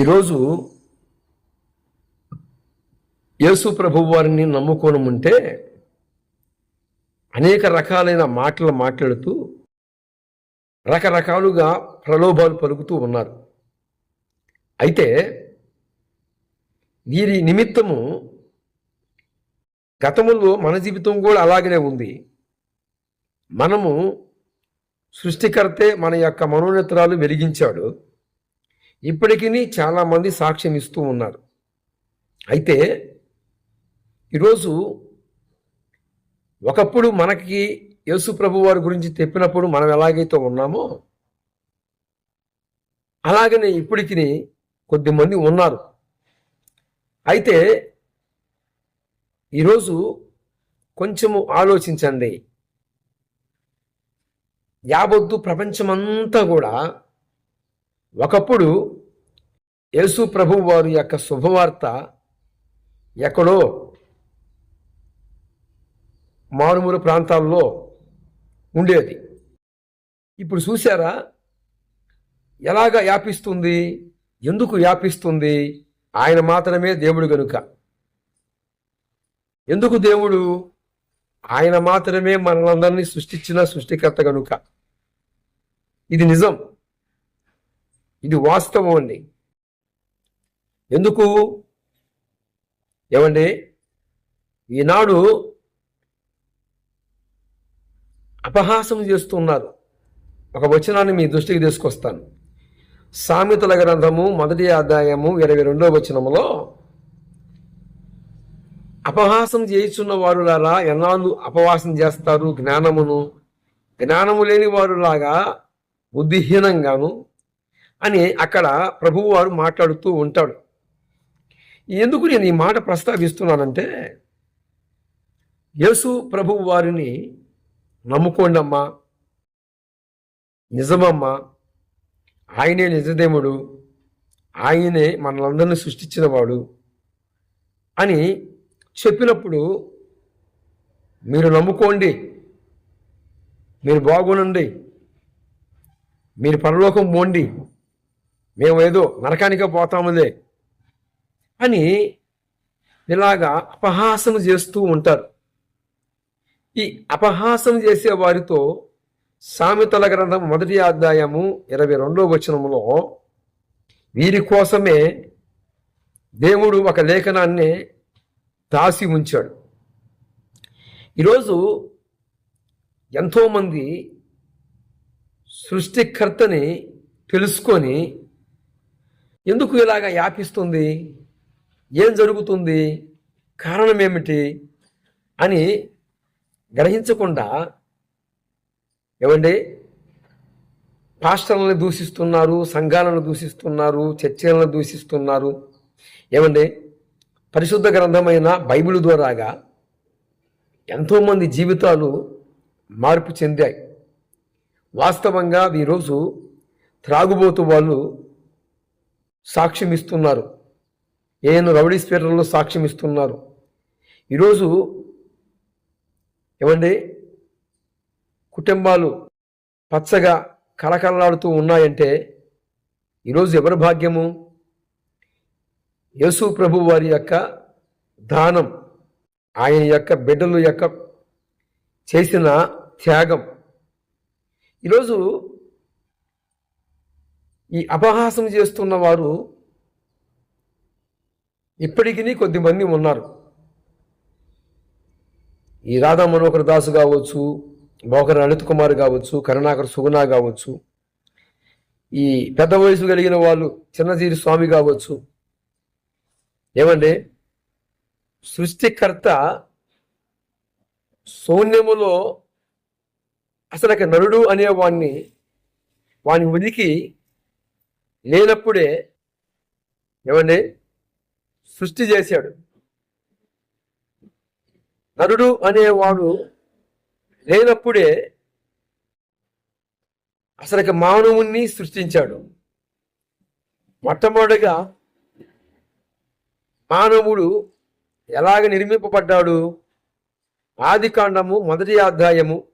ఈరోజు యేసు ప్రభు వారిని నమ్ముకోవడం ఉంటే అనేక రకాలైన మాటలు మాట్లాడుతూ రకరకాలుగా ప్రలోభాలు పలుకుతూ ఉన్నారు. అయితే వీరి నిమిత్తము గతములో మన జీవితం కూడా అలాగనే ఉంది. మనము సృష్టికర్తే మన యొక్క మనోనేత్రాలు వెలిగించాడు. ఇప్పటికీ చాలామంది సాక్ష్యం ఇస్తూ ఉన్నారు. అయితే ఈరోజు ఒకప్పుడు మనకి యేసు ప్రభు వారి గురించి చెప్పినప్పుడు మనం ఎలాగైతే ఉన్నామో అలాగనే ఇప్పటికి కొద్దిమంది ఉన్నారు. అయితే ఈరోజు కొంచెము ఆలోచించండి. యావత్తు ప్రపంచమంతా కూడా ఒకప్పుడు యేసు ప్రభు వారి యొక్క శుభవార్త ఎక్కడో మారుమూల ప్రాంతాల్లో ఉండేది. ఇప్పుడు చూసారా ఎలాగ వ్యాపిస్తుంది ఎందుకు వ్యాపిస్తుంది ఆయన మాత్రమే దేవుడు గనుక. ఎందుకు దేవుడు? ఆయన మాత్రమే మనలందరినీ సృష్టించిన సృష్టికర్త గనుక. ఇది నిజం. ఇది వాస్తవం అండి. ఎందుకు? ఏమండి? ఈనాడు అపహాసం చేస్తున్నారు. ఒక వచనాన్ని మీ దృష్టికి తీసుకొస్తాను. సామెతల గ్రంథము మొదటి అధ్యాయము ఇరవై రెండవ వచనములో అపహాసం చేయిస్తున్న వారులారా ఎన్నాళ్ళు అపవాసం చేస్తారు జ్ఞానమును? జ్ఞానము లేని వారులాగా బుద్ధిహీనంగాను అని అక్కడ ప్రభువువారు మాట్లాడుతూ ఉంటాడు. ఎందుకు నేను ఈ మాట ప్రస్తావిస్తున్నానంటే యేసు ప్రభువు వారిని నమ్ముకోండమ్మా నిజమమ్మా ఆయనే నిజదేవుడు ఆయనే మనలందరినీ సృష్టించినవాడు అని చెప్పినప్పుడు మీరు నమ్ముకోండి మీరు బాగునండి మీరు పరలోకం పోండి మేము ఏదో నరకానికే పోతాములే అని ఇలాగా అపహాసం చేస్తూ ఉంటారు. ఈ అపహాసం చేసే వారితో సామెతల గ్రంథం మొదటి అధ్యాయము ఇరవై రెండో వచనంలో వీరి కోసమే దేవుడు ఒక లేఖనాన్ని దాసి ఉంచాడు. ఈరోజు ఎంతోమంది సృష్టికర్తని తెలుసుకొని ఎందుకు ఇలాగ యాపిస్తుంది? ఏం జరుగుతుంది? కారణం ఏమిటి? అని గ్రహించకుండా ఏమండి? పాస్టర్లను దూషిస్తున్నారు సంఘాలను దూషిస్తున్నారు చర్చలను దూషిస్తున్నారు. ఏమండి? పరిశుద్ధ గ్రంథమైన బైబిల్ ద్వారాగా ఎంతోమంది జీవితాలు మార్పు చెందాయి. వాస్తవంగా ఈరోజు త్రాగుబోతు వాళ్ళు సాక్ష్యం ఇస్తున్నారు. ఏను రౌడీ స్పీటర్లో సాక్ష్యం ఇస్తున్నారు. ఈరోజు ఏమండి? కుటుంబాలు పచ్చగా కలకలలాడుతూ ఉన్నాయంటే ఈరోజు ఎవరి భాగ్యము? యేసు ప్రభు వారి యొక్క దానం ఆయన యొక్క బిడ్డలు యొక్క చేసిన త్యాగం. ఈరోజు ఈ అపహాసం చేస్తున్న వారు ఇప్పటికీ కొద్దిమంది ఉన్నారు. ఈ రాధా మనోహర్ దాసు కావచ్చు బోకర్ అనిత్ కుమార్ కావచ్చు కరుణాకర్ సుగుణ కావచ్చు ఈ పెద్ద వయసు కలిగిన వాళ్ళు చిన్నజీరి స్వామి కావచ్చు. ఏమండి? సృష్టికర్త శూన్యములో అసలు నరుడు అనేవాణ్ణి వాని ఉనికి లేనప్పుడే ఏమండి? సృష్టి చేశాడు. నరుడు అనేవాడు లేనప్పుడే అసలు మానవుణ్ణి సృష్టించాడు. మొట్టమొదటిగా మానవుడు ఎలాగ నిర్మింపబడ్డాడు? ఆది కాండము మొదటి అధ్యాయము